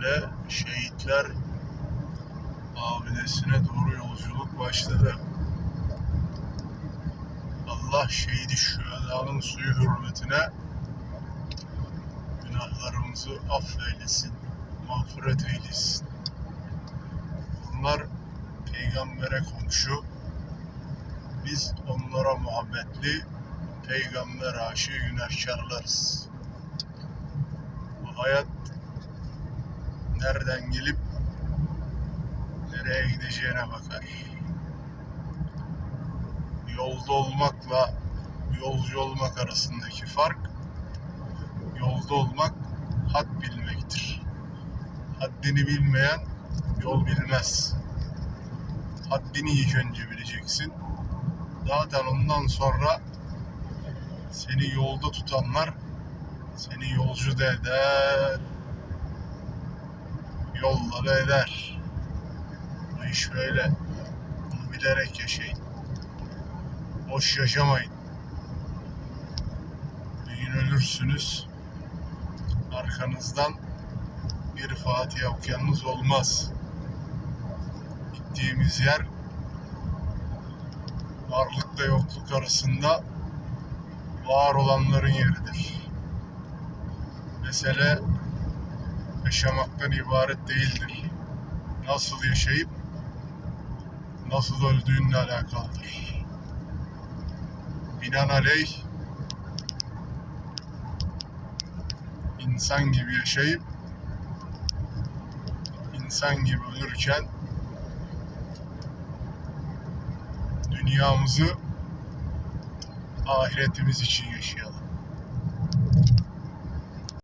şöyle şehitler abidesine doğru yolculuk başladı. Allah şehidi şühedanın suyu hürmetine günahlarımızı affeylesin, mağfiret eylesin. Bunlar peygambere komşu, biz onlara muhabbetli, peygamber aşığı günahkarlarız. Hayat nereden gelip nereye gideceğine bakar. Yolda olmakla yolcu olmak arasındaki fark yolda olmak had bilmektir. Haddini bilmeyen yol bilmez. Haddini ilk önce bileceksin. Zaten ondan sonra seni yolda tutanlar seni yolcu da eder, yolla da eder. Bu iş böyle. Bunu bilerek yaşayın. Boş yaşamayın. Bir gün ölürsünüz. Arkanızdan bir Fatiha okuyanınız olmaz. Gittiğimiz yer varlıkla yokluk arasında var olanların yeridir. Mesele yaşamaktan ibaret değildir. Nasıl yaşayıp nasıl öldüğünle alakalıdır. Binaenaleyh insan gibi yaşayıp insan gibi ölürken dünyamızı ahiretimiz için yaşayalım.